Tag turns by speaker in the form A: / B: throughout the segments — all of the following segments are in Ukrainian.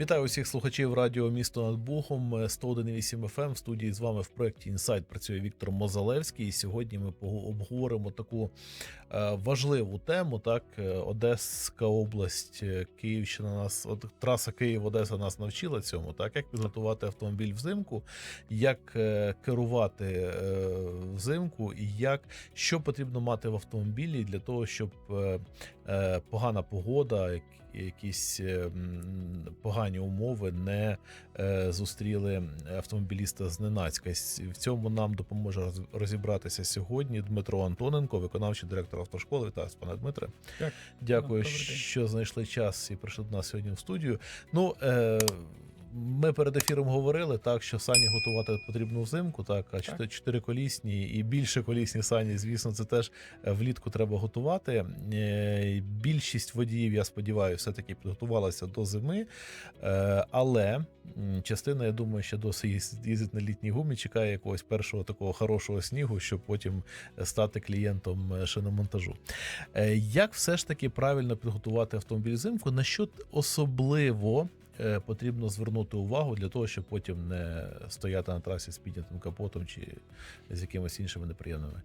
A: Вітаю усіх слухачів радіо Місто над Бухом 101,8 FM. Ем. В студії з вами в проєкті Інсайт працює Віктор Мозалевський. І сьогодні ми обговоримо таку е, важливу тему. Так, Е, Одеська область, е, Київщина нас, от траса Київ-Одеса нас навчила цьому. Так, як підготувати автомобіль взимку, як е, керувати е, взимку, і як що потрібно мати в автомобілі для того, щоб е, е, погана погода, якісь е, погані умови не е, зустріли автомобіліста зненацька. В цьому нам допоможе розібратися сьогодні Дмитро Антоненко, виконавчий директор автошколи. Вітаю, пане Дмитре. Дякую,
B: Добрий
A: що знайшли час і прийшли до нас сьогодні в студію. Ну, е, ми перед ефіром говорили, так, що сані готувати потрібно взимку, так, а чотири- чотириколісні і більше колісні сані, звісно, це теж е, влітку треба готувати. Е, Більшість водіїв, я сподіваюся, все-таки підготувалася до зими. Е, Але частина, я думаю, ще досі їздить на літній гумі, чекає якогось першого такого хорошого снігу, щоб потім стати клієнтом шиномонтажу. Як все ж таки правильно підготувати автомобіль взимку? На що особливо потрібно звернути увагу для того, щоб потім не стояти на трасі з піднятим капотом чи з якимись іншими неприємними?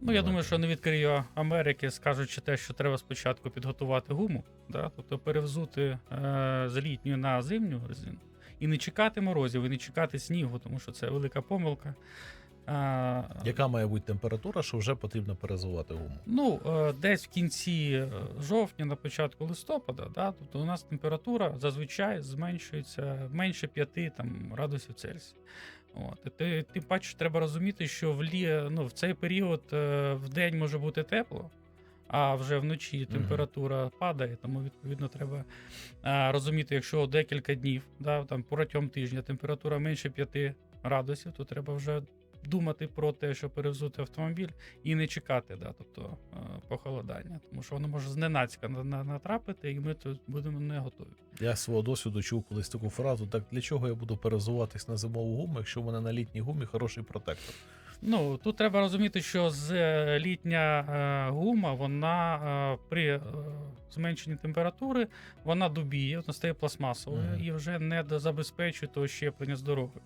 B: Ну, я думаю, що не відкрию Америки, скажучи те, що треба спочатку підготувати гуму, да? тобто перевзути е, з літньої на зимню резину. І не чекати морозів, і не чекати снігу, тому що це велика помилка. А,
A: Яка має бути температура, що вже потрібно перезувати гуму?
B: Ну, е, десь в кінці е, жовтня, на початку листопада, да, тобто у нас температура зазвичай зменшується менше 5 там, градусів Цельсія. От. Ти, тим паче треба розуміти, що в, лі, ну, в цей період е, в день може бути тепло, а вже вночі температура падає, тому відповідно треба е, розуміти, якщо декілька днів, да, там, протягом тижня температура менше 5 градусів, то треба вже думати про те, що перевзути автомобіль, і не чекати, да, тобто е, похолодання, тому що воно може зненацька на- на- натрапити, і ми тут будемо не готові.
A: Я свого досвіду чув колись таку фразу: так для чого я буду перезуватись на зимову гуму, якщо в мене на літній гумі хороший протектор?
B: Ну тут треба розуміти, що з е, літня е, гума вона при зменшенні температури вона дубіє, вона стає пластмасовою
A: Мгм.
B: і вже не забезпечує того щеплення з дороги.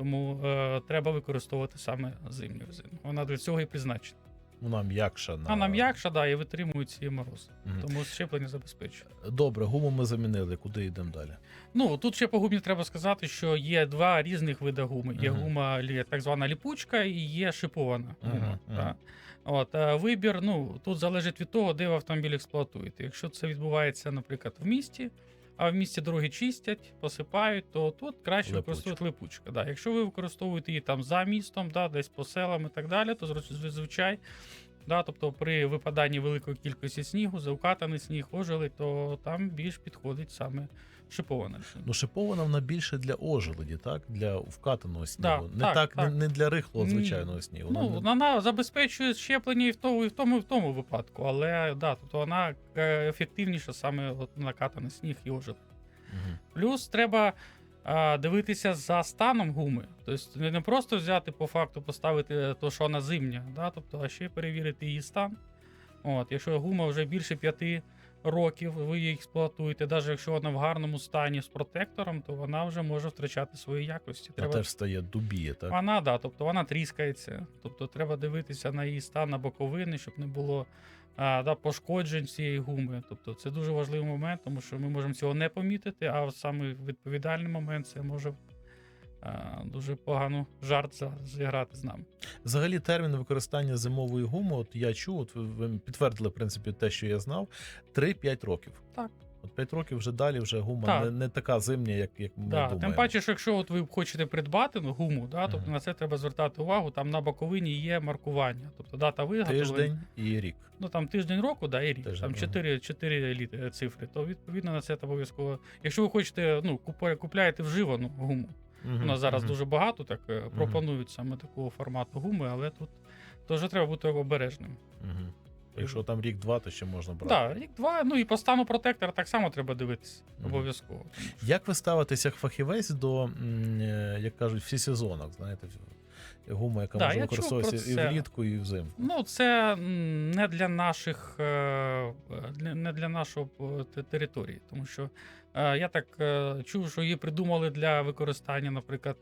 B: Тому е, треба використовувати саме зимню резину. Вона для цього і призначена.
A: Вона м'якша на
B: Вона м'якша, да, і витримує ці морози.
A: Мгм.
B: Тому щеплення забезпечує.
A: Добре, гуму ми замінили. Куди йдемо далі?
B: Ну тут ще по гумі треба сказати, що є два різних види гуми. Є
A: Мгм.
B: гума лі- так звана ліпучка і є шипована гума.
A: Мгм,
B: та.
A: мгм.
B: От, е, вибір ну, тут залежить від того, де ви автомобіль експлуатуєте. Якщо це відбувається, наприклад, в місті, а в місті дороги чистять, посипають, то тут краще
A: Липучка.
B: використовувати липучка. Да. Якщо ви використовуєте її там за містом, да, десь по селам і так далі, то зазвичай. Да, тобто при випаданні великої кількості снігу, заукатаний сніг, ожили, то там більш підходить саме шипована.
A: Ну, шипована вона більше для ожеледі, так? Для вкатаного снігу.
B: Да,
A: не
B: так,
A: так,
B: так.
A: Не, не для рихлого звичайного снігу.
B: Ну,
A: Вона не-
B: вона забезпечує щеплення і в тому, і в тому, і в тому випадку, але да, тобто вона е, ефективніша саме от накатаний сніг і ожил.
A: Мгм.
B: Плюс треба а, дивитися за станом гуми. Тобто не просто взяти по факту, поставити то, що вона зимня, да, тобто, а ще перевірити її стан. От, якщо гума вже більше п'яти років, ви її експлуатуєте, навіть якщо вона в гарному стані з протектором, то вона вже може втрачати свої якості.
A: Вона теж стає дубіє, так?
B: Вона, да, тобто вона тріскається. Тобто треба дивитися на її стан на боковини, щоб не було а, да, пошкоджень цієї гуми. Тобто це дуже важливий момент, тому що ми можемо цього не помітити, а саме відповідальний момент це може а, дуже погану жарт за- зіграти з нами.
A: Взагалі, термін використання зимової гуми, от я чув, от ви, підтвердили, в принципі, те, що я знав, 3-5 років.
B: Так.
A: От 5 років вже далі вже гума
B: Так.
A: не, не така зимня, як, як ми
B: Да,
A: думаємо.
B: тим паче, що якщо от ви хочете придбати ну, гуму, да, тобто
A: Мгм.
B: на це треба звертати увагу. Там на боковині є маркування, тобто дата виготовлення.
A: Тиждень і рік.
B: ну там тиждень року, да, і рік,
A: Тиждень,
B: там
A: ага.
B: 4, 4 літ, е, цифри, то відповідно на це обов'язково. Якщо ви хочете, ну, купує- купляєте вживану гуму. У нас зараз дуже багато так е, пропонують саме такого формату гуми, але тут теж треба бути обережним.
A: Угу. Якщо там рік-два, то ще можна брати.
B: Так, да, рік-два, ну і по стану протектора так само треба дивитися. Обов'язково.
A: Як ви ставитеся як фахівець до, е, як кажуть, всесезонок, знаєте, гума, яка
B: Да,
A: може використовуватися і влітку, і взимку.
B: Ну, це не для наших е, не для нашого е, території, тому що Я так е, чув, що її придумали для використання, наприклад,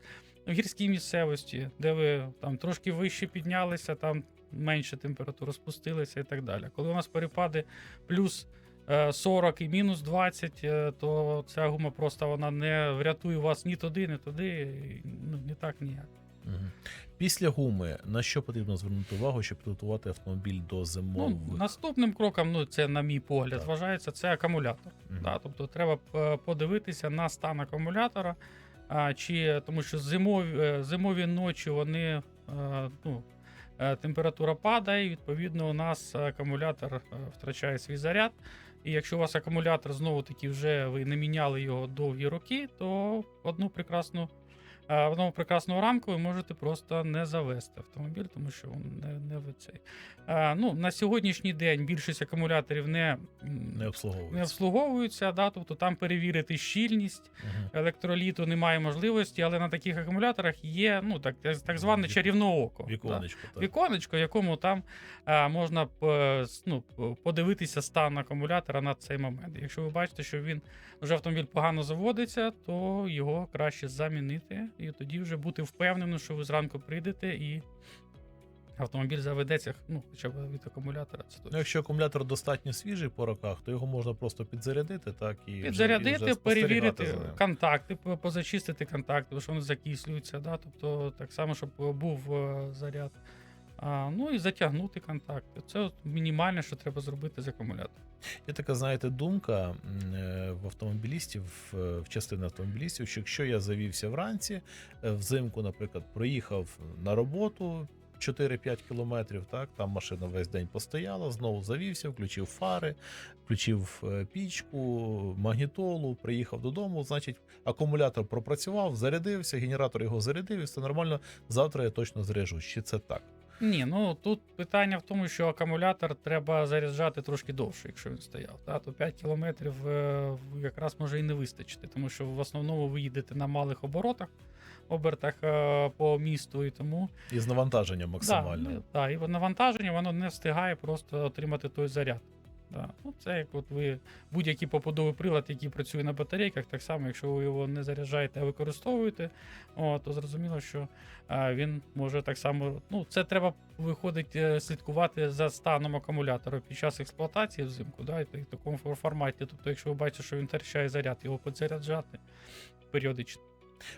B: в гірській місцевості, де ви там трошки вище піднялися, там менше температура спустилася і так далі. Коли у нас перепади плюс е, 40 і мінус 20, е, то ця гума просто вона не врятує вас ні туди, ні туди, ну, ні так, ніяк.
A: Після гуми на що потрібно звернути увагу, щоб підготувати автомобіль до зимових?
B: Ну, наступним кроком, ну це на мій погляд,
A: Так.
B: вважається це акумулятор.
A: Мгм.
B: Да, тобто треба е, подивитися на стан акумулятора, а, чи тому що зимові, е, зимові ночі вони е, ну, температура падає, і відповідно у нас акумулятор втрачає свій заряд. І якщо у вас акумулятор знову таки вже ви не міняли його довгі роки, то одну прекрасну. Е, Одного прекрасного ранку ви можете просто не завести автомобіль, тому що він не, не в цей. Е, Ну, на сьогоднішній день більшість акумуляторів не,
A: Не обслуговується.
B: не обслуговуються, да, тобто там перевірити щільність
A: Мгм.
B: електроліту немає можливості, але на таких акумуляторах є ну так, так зване
A: Вік-
B: чарівне око. да.
A: Віконечко. Так.
B: Віконечко, якому там а, можна ну, подивитися стан акумулятора на цей момент. Якщо ви бачите, що він вже автомобіль погано заводиться, то його краще замінити, і тоді вже бути впевненим, що ви зранку прийдете і автомобіль заведеться, ну, хоча б від акумулятора. Це
A: Ну, якщо акумулятор достатньо свіжий по роках, то його можна просто підзарядити, так і вже- і
B: Підзарядити,
A: вже
B: перевірити
A: за ним.
B: контакти, позачистити контакти, бо що вони закислюються, да? тобто так само, щоб був е, заряд. А, ну і затягнути контакти. Це мінімальне, що треба зробити з акумулятором.
A: Є така, знаєте, думка е, в автомобілістів, е, в частини автомобілістів, що якщо я завівся вранці, е, взимку, наприклад, проїхав на роботу 4-5 кілометрів, так, там машина весь день постояла, знову завівся, включив фари, включив пічку, магнітолу, приїхав додому, значить, акумулятор пропрацював, зарядився, генератор його зарядив, і все нормально. Завтра я точно заряжу. Чи це так?
B: Ні, ну тут питання в тому, що акумулятор треба заряджати трошки довше, якщо він стояв. Та, то 5 кілометрів е, якраз може і не вистачити, тому що в основному ви їдете на малих оборотах, обертах е, по місту, і тому
A: І з навантаженням максимально.
B: Да, ну, да, і навантаження воно не встигає просто отримати той заряд. Да. Ну, це як от ви будь-який побудовий прилад, який працює на батарейках, так само, якщо ви його не заряджаєте, а використовуєте, о, то зрозуміло, що а, він може так само. Ну, це треба виходить е, слідкувати за станом акумулятора під час експлуатації взимку, да, і в такому форматі. Тобто, якщо ви бачите, що він втрачає заряд, його підзаряджати періодично.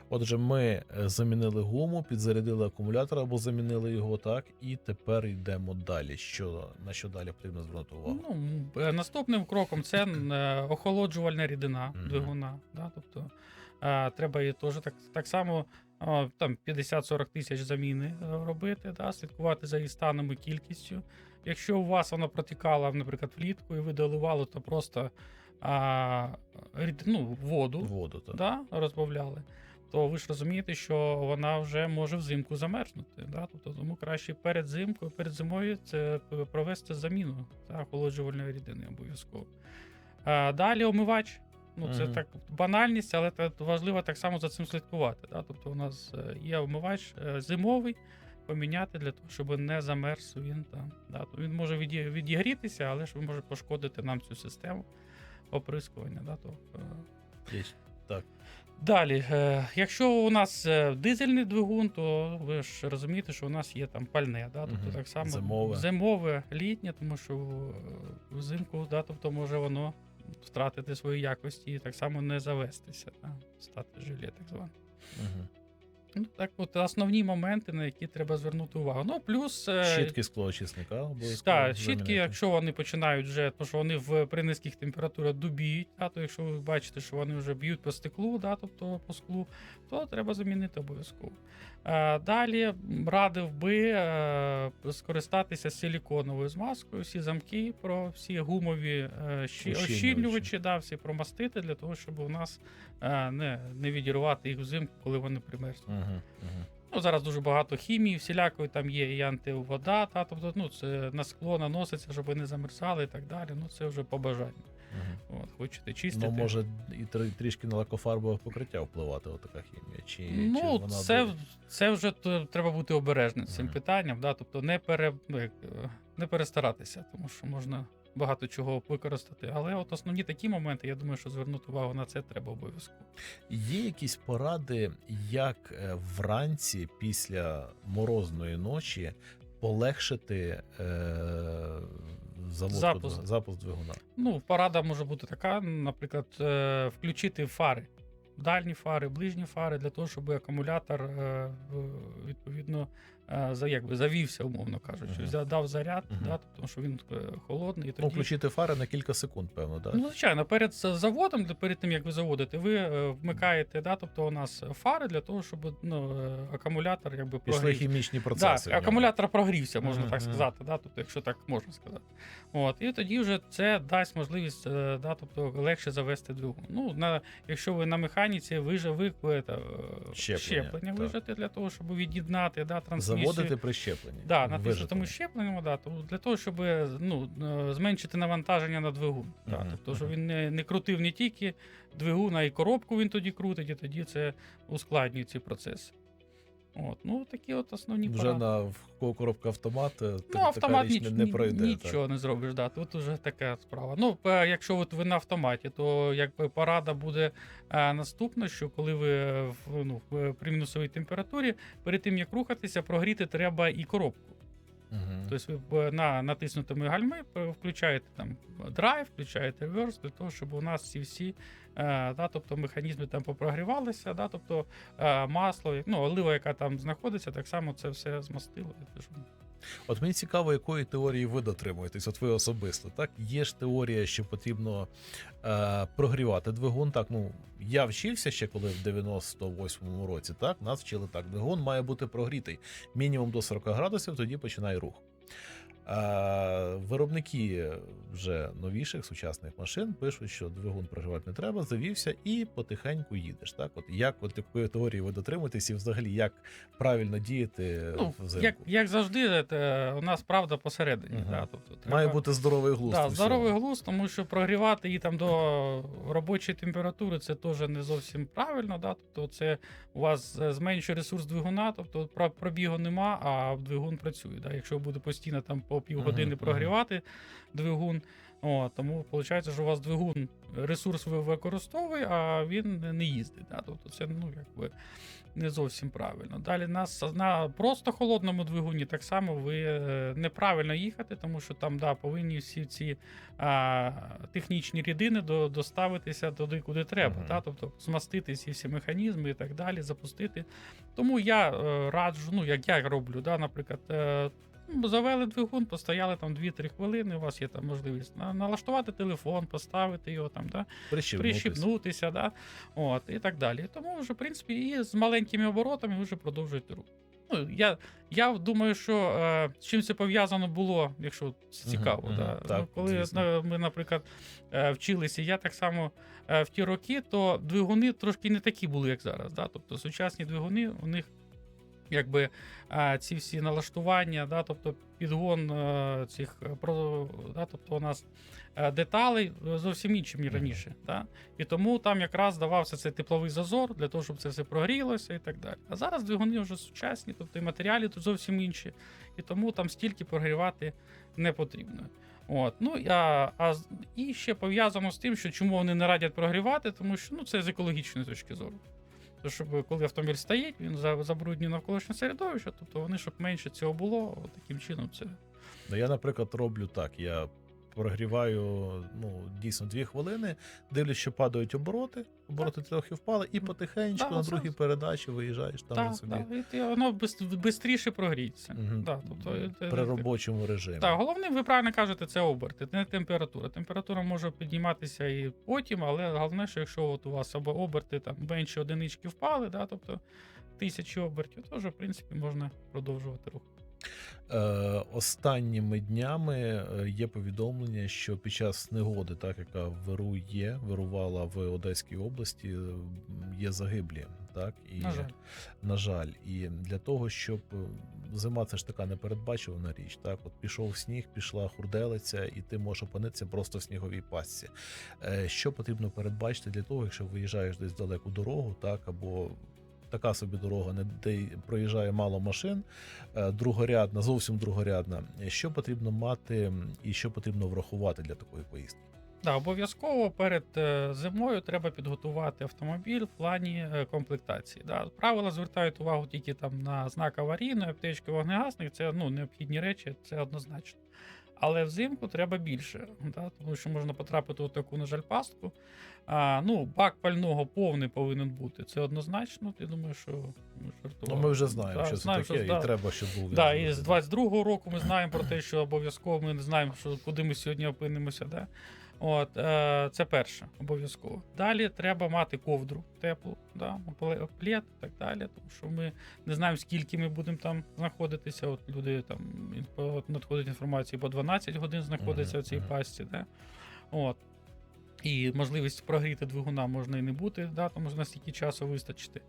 A: Отже, ми е, замінили гуму, підзарядили акумулятор або замінили його так, і тепер йдемо далі. Що на що далі потрібно звернути увагу?
B: Ну, е, наступним кроком це е, охолоджувальна рідина
A: Мгм.
B: двигуна. Да? Тобто е, треба її теж так, так само е, там 50-40 тисяч заміни робити, да? слідкувати за її станом і кількістю. Якщо у вас вона протікала, наприклад, влітку, і ви доливали, то просто а, рід- ну, воду
A: Воду так.
B: да, розбавляли, то ви ж розумієте, що вона вже може взимку замерзнути. Да? Тобто, тому краще перед зимкою, перед зимою це провести заміну та охолоджувальної рідини обов'язково. А, далі омивач. Ну, це
A: Мгм.
B: так банальність, але та- важливо так само за цим слідкувати. Да? Тобто, у нас е, є омивач е, зимовий. Поміняти для того, щоб не замерз він там. Да? Він може відігрітися, але ж він може пошкодити нам цю систему оприскування. Да? То,
A: Є. Так.
B: Далі, е, якщо у нас е, дизельний двигун, то ви ж розумієте, що у нас є там пальне, да? тобто так само
A: Зимове.
B: зимове, літнє, тому що е, взимку, да, тобто може воно втратити свої якості і так само не завестися, да? стати жилє, так зване.
A: Угу.
B: Ну, так, от основні моменти, на які треба звернути увагу. Ну, плюс. е,
A: Щітки склоочисника обов'язково.
B: так, щітки, якщо вони починають вже, то що вони в при низьких температурах дубіють, да, то якщо ви бачите, що вони вже б'ють по стеклу, да, тобто по склу, то треба замінити обов'язково. Е, далі радив би е, скористатися силіконовою змазкою, всі замки, про всі гумові е, щі-
A: Ощільнювачі.
B: да, всі промастити для того, щоб у нас не, не відірвати їх взимку, коли вони примерзнуть.
A: Мгм, мгм.
B: Ну, зараз дуже багато хімії, всілякої там є і антивода, та, тобто ну, це на скло наноситься, щоб не замерзали і так далі. Ну, це вже по бажанню.
A: Мгм.
B: От, хочете чистити.
A: Ну, може і трі- трішки на лакофарбове покриття впливати, отака хімія. Чи,
B: Ну,
A: чи вона
B: це,
A: до-
B: це вже то, треба бути обережним з цим питанням, да? тобто не, пере, ну, е, не перестаратися, тому що можна багато чого використати. Але от основні такі моменти, я думаю, що звернути увагу на це треба обов'язково.
A: Є якісь поради, як е, вранці після морозної ночі полегшити е, заводку,
B: Запуск.
A: запуск двигуна?
B: Ну, порада може бути така, наприклад, е, включити фари. Дальні фари, ближні фари, для того, щоб акумулятор е, відповідно якби, завівся, умовно кажучи,
A: Мгм.
B: взяв- дав заряд,
A: Мгм.
B: да, тому що він е, холодний. І
A: Ну,
B: тоді...
A: включити фари на кілька секунд, певно, так?
B: Ну, звичайно, перед заводом, перед тим як ви заводите, ви е, вмикаєте, да, тобто у нас фари для того, щоб ну, е, акумулятор якби
A: Пішли хімічні процеси. ньому.
B: акумулятор прогрівся, можна
A: Мгм,
B: так сказати, да, тобто, якщо так можна сказати. От, і тоді вже це дасть можливість е, да, тобто, легше завести двигун. Ну, на, якщо ви на механіці, ви же ви е, та, е,
A: Щеплення,
B: щеплення вижати для того, щоб від'єднати да, трансмісію.
A: Заводити при щепленні.
B: Да, натиснутому
A: Вижатому.
B: щепленням, да, то для того, щоб ну, е, зменшити навантаження на двигун. Да, тобто, щоб він не, не крутив не тільки двигун, а й коробку він тоді крутить, і тоді це ускладнює ці процеси. От, ну такі от основні
A: Вже
B: поради.
A: на коробка автомат, е,
B: Ну, автомат
A: річ
B: ніч,
A: не, не пройде.
B: нічого не зробиш. Да. Тут уже така справа. Ну, е, якщо от ви на автоматі, то якби порада буде а, наступна, що коли ви е, в, ну, при мінусовій температурі, перед тим як рухатися, прогріти треба і коробку.
A: Мгм.
B: Тобто ви на натиснутими гальми включаєте там драйв, включаєте реверс, для того, щоб у нас ці всі е, да, тобто механізми там попрогрівалися, да, тобто е, масло, ну, олива, яка там знаходиться, так само це все змастило.
A: От мені цікаво, якої теорії ви дотримуєтесь, от ви особисто. Так, є ж теорія, що потрібно е, прогрівати двигун. Так, ну я вчився ще коли в 98-му році. Так, нас вчили так. Двигун має бути прогрітий мінімум до 40 градусів, тоді починає рух. Е, виробники вже новіших сучасних машин пишуть, що двигун прогрівати не треба, завівся і потихеньку їдеш. Так, от як от такої теорії ви дотримуєтесь, і взагалі як правильно діяти
B: Ну,
A: взимку?
B: як, як завжди, це, у нас правда посередині.
A: Мгм.
B: Да, тобто, треба,
A: Має бути здоровий глузд.
B: да, здоровий глузд, тому що прогрівати її там до робочої температури це теж не зовсім правильно. Да? Тобто це у вас е, зменшує ресурс двигуна, тобто про- пробігу нема, а двигун працює. Да? Якщо буде постійно там по півгодини прогрівати двигун, о, тому виходить, що у вас двигун ресурс ви використовує, а він не їздить. Да? Тобто це ну, якби не зовсім правильно. Далі на, на просто холодному двигуні так само ви е, неправильно їхати, тому що там да, повинні всі ці а, технічні рідини до, доставитися туди, куди треба.
A: Мгм.
B: Та? Тобто змастити ці всі механізми і так далі, запустити. Тому я е, раджу, ну як я роблю, да, наприклад. Е, Завели двигун, постояли там 2-3 хвилини. У вас є там можливість на- налаштувати телефон, поставити його там, да, прищіпнутися, да, от, і так далі. Тому вже, в принципі, і з маленькими оборотами ви вже продовжуєте рух. Ну, я, я думаю, що е, з чим це пов'язано було, якщо це цікаво.
A: мгм,
B: да.
A: так,
B: ну, коли
A: звісно.
B: на- ми, наприклад, е, вчилися, я так само е, в ті роки, то двигуни трошки не такі були, як зараз. Да? Тобто сучасні двигуни, у них якби ці всі налаштування, да, тобто підгон е, цих е, да, тобто у нас е, деталей зовсім інші, ніж раніше. Да? І тому там якраз давався цей тепловий зазор для того, щоб це все прогрілося і так далі. А зараз двигуни вже сучасні, тобто і матеріали тут зовсім інші, і тому там стільки прогрівати не потрібно. От, ну а, а і ще пов'язано з тим, що чому вони не радять прогрівати, тому що ну це з екологічної точки зору. То, щоб коли автомобіль стоїть, він за- забруднює навколишнє середовище, тобто вони, щоб менше цього було, таким чином це.
A: Ну, я, наприклад, роблю так. Я прогріваю ну, дійсно дві хвилини, дивлюсь, що падають обороти, обороти трохи впали, і потихеньку
B: Так,
A: на
B: це-
A: другій передачі виїжджаєш там
B: Так,
A: собі
B: так, і ти- воно швидше прогріється.
A: Мгм.
B: Да, тобто,
A: при робочому режимі.
B: Так, головне, ви правильно кажете, це оберти, не температура. Температура може підніматися і потім, але головне, що якщо от у вас або оберти там менше одинички впали, да, тобто тисячі обертів, то вже в принципі можна продовжувати рух.
A: Е, останніми днями е, є повідомлення, що під час негоди, так яка вирує, вирувала в Одеській області, е, є загиблі. Так і
B: На жаль.
A: на жаль, і для того, щоб зима це ж така непередбачувана річ. Так, от пішов сніг, пішла хурделиця, і ти можеш опинитися просто в сніговій пастці. Е, Що потрібно передбачити для того, якщо виїжджаєш десь в далеку дорогу, так або така собі дорога, не де проїжджає мало машин, е, другорядна, зовсім другорядна. Що потрібно мати і що потрібно врахувати для такої поїздки?
B: Да, обов'язково перед е, зимою треба підготувати автомобіль в плані е, комплектації. Да. Правила звертають увагу тільки там на знак аварійної, аптечки вогнегасник. Це ну, необхідні речі, це однозначно. Але взимку треба більше, да, тому що можна потрапити у таку, на жаль, пастку. А, ну, бак пального повний повинен бути. Це однозначно. Я думаю, що ми
A: Ну, ми вже знаємо,
B: Да,
A: що це
B: знаємо,
A: таке,
B: що,
A: і
B: да.
A: треба, щоб був.
B: Да, і з 22-го року ми знаємо про те, що обов'язково ми не знаємо, що куди ми сьогодні опинимося. Да? От, е, це перше, обов'язково. Далі треба мати ковдру теплу, да? плед і так далі, тому що ми не знаємо, скільки ми будемо там знаходитися. От люди там надходить інформації, по 12 годин знаходиться
A: Мгм,
B: в цій
A: мгм.
B: пастці. Да? От. І можливість прогріти двигуна можна і не бути, да? тому що настільки часу вистачити.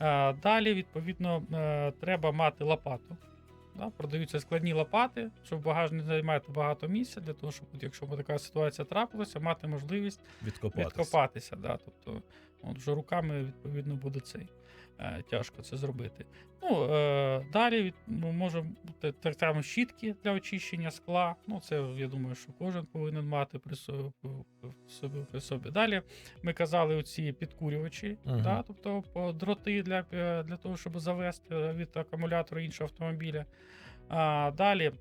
B: Е, Далі, відповідно, е, треба мати лопату. Да? Продаються складні лопати, щоб багаж не займати багато місця, для того, щоб, якщо б така ситуація трапилася, мати можливість
A: відкопатися.
B: відкопатися. Да? Тобто, от, вже руками, відповідно, буде цей. Е, Тяжко це зробити. Ну, е, далі може бути так щітки для очищення скла. Ну, це я думаю, що кожен повинен мати при собі, при собі. Далі ми казали оці підкурювачі,
A: Мгм.
B: да? тобто дроти для, е, для того, щоб завести від акумулятора іншого автомобіля. А, далі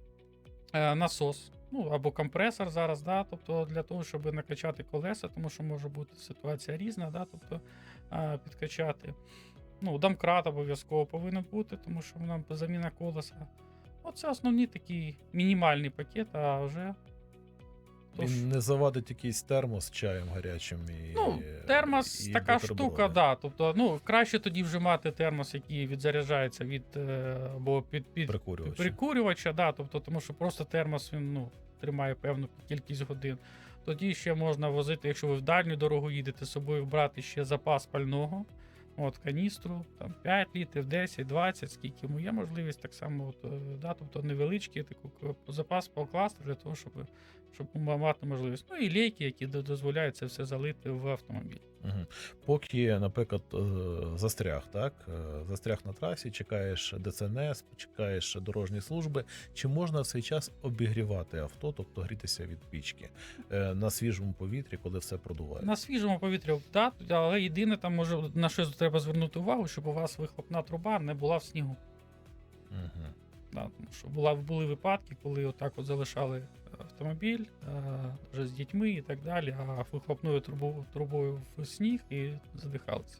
B: насос. Ну, або компресор зараз, да, тобто для того, щоб накачати колеса, тому що може бути ситуація різна, да, тобто а, підкачати. Ну, домкрат обов'язково повинен бути, тому що нам заміна колеса. Оце основні такі мінімальний пакет, а вже. то ж-
A: не завадить якийсь термос з чаєм гарячим і.
B: Ну, термос
A: і
B: така штука, да. Тобто, ну, краще тоді вже мати термос, який відзаряджається від е, або під, під
A: Прикурювач.
B: прикурювача, да, тобто, тому що просто термос він ну, тримає певну кількість годин. Тоді ще можна возити, якщо ви в дальню дорогу їдете з собою, брати ще запас пального. От каністру, там 5 літрів, 10, 20, скільки йому є можливість, так само, от, е, да, тобто невеличкий таку запас покласти для того, щоб, щоб мати можливість. Ну і лейки, які дозволяють це все залити в автомобіль.
A: Угу. Поки, наприклад, е, застряг, так? е, Застряг на трасі, чекаєш ДЦНС, чекаєш дорожні служби. Чи можна в цей час обігрівати авто, тобто грітися від пічки е, на свіжому повітрі, коли все продуває?
B: На свіжому повітрі, да, але єдине там може на що треба звернути увагу, щоб у вас вихлопна труба не була в снігу.
A: Угу.
B: Да, тому що була, були випадки, коли отак от залишали автомобіль е, вже з дітьми і так далі, а вихлопною трубою, трубою в сніг і задихалися.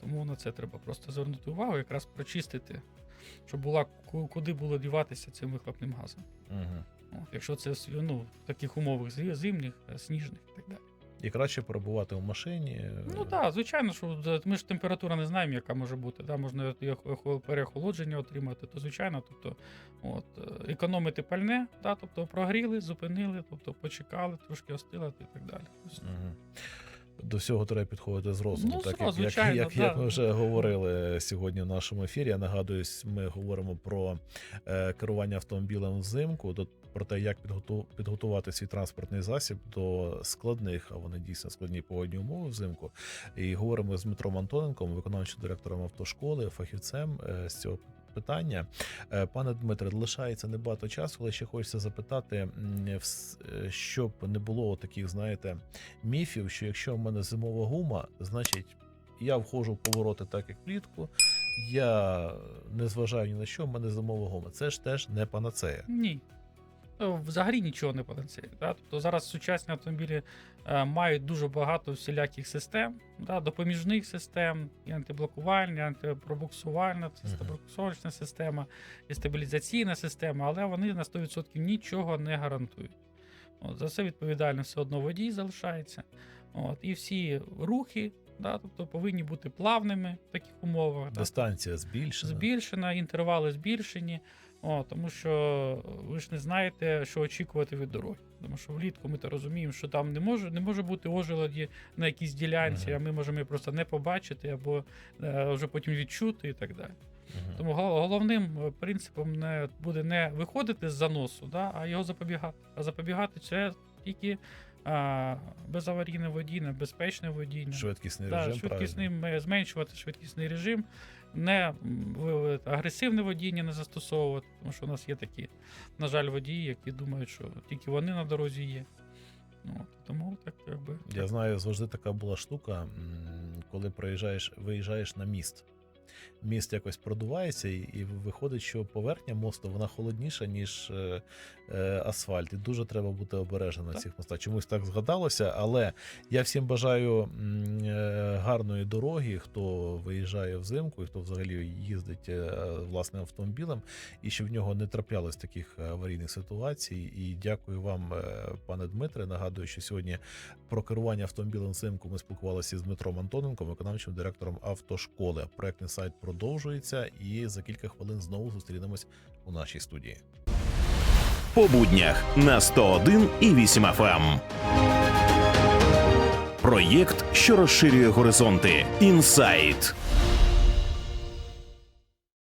B: Тому на це треба просто звернути увагу, якраз прочистити, щоб була куди було діватися цим вихлопним газом.
A: Угу.
B: От, якщо це ну, в таких умовах зимніх, зимних, е, сніжних і так далі.
A: І краще перебувати в машині. е,
B: Ну так, звичайно, що ми ж температура не знаємо, яка може бути. Да? Можна переохолодження отримати, то звичайно, тобто, от, е, економити пальне, да? тобто прогріли, зупинили, тобто почекали, трошки остилати і так далі.
A: Угу. До всього треба підходити з розуму,
B: Ну,
A: так як,
B: звичайно,
A: як, як, як ми вже говорили сьогодні в нашому ефірі. Я нагадую, ми говоримо про е, керування автомобілем взимку, до про те, як підготу, підготувати свій транспортний засіб до складних, а вони дійсно складні погодні умови взимку. І говоримо з Дмитром Антоненком, виконавчим директором автошколи, фахівцем е, з цього. Питання, Е, пане Дмитре, лишається небагато часу, але ще хочеться запитати, е, щоб не було таких, знаєте, міфів, що якщо в мене зимова гума, значить я входжу в повороти так, як влітку. Я не зважаю ні на що, в мене зимова гума. Це ж теж не панацея.
B: Ні. Ну, Взагалі нічого не потенціє. Да? Тобто зараз сучасні автомобілі е, мають дуже багато всіляких систем, да? допоміжних систем, і антиблокувальні, антипробуксувальна,
A: Мгм.
B: система, і стабілізаційна система, але вони на 100% нічого не гарантують. От, за це відповідальний все одно водій залишається. От, і всі рухи, да, тобто повинні бути плавними в таких умовах. да.
A: Дистанція збільшена.
B: Збільшена, інтервали збільшені. О, тому що ви ж не знаєте, що очікувати від дороги. Тому що влітку ми то розуміємо, що там не може, не може бути ожелоді на якійсь ділянці, а ми можемо її просто не побачити або е, вже потім відчути і так далі. Тому головним е, принципом не буде не виходити з заносу, да, а його запобігати. А запобігати це тільки а, безаварійне водіння, безпечне водіння.
A: Швидкісний
B: Да,
A: режим.
B: швидкісний, зменшувати швидкісний режим, не агресивне водіння не застосовувати, тому що у нас є такі, на жаль, водії, які думають, що тільки вони на дорозі є. Ну, тому так якби.
A: Я знаю, завжди така була штука, коли проїжджаєш, виїжджаєш на міст. Міст якось продувається, і, і виходить, що поверхня мосту вона холодніша, ніж е, е, асфальт. І дуже треба бути обережним на цих мостах. Чомусь так згадалося, але я всім бажаю е, гарної дороги, хто виїжджає взимку і хто взагалі їздить е, власним автомобілем, і щоб в нього не траплялось таких аварійних ситуацій. І дякую вам, е, пане Дмитре. Нагадую, що сьогодні про керування автомобілем взимку ми спілкувалися з Дмитром Антоненком, виконавчим директором автошколи. Проектний сайт продовжується, і за кілька хвилин знову зустрінемось у нашій студії.
C: по буднях на 101 і 8 FM. Проєкт, що розширює горизонти. Інсайт.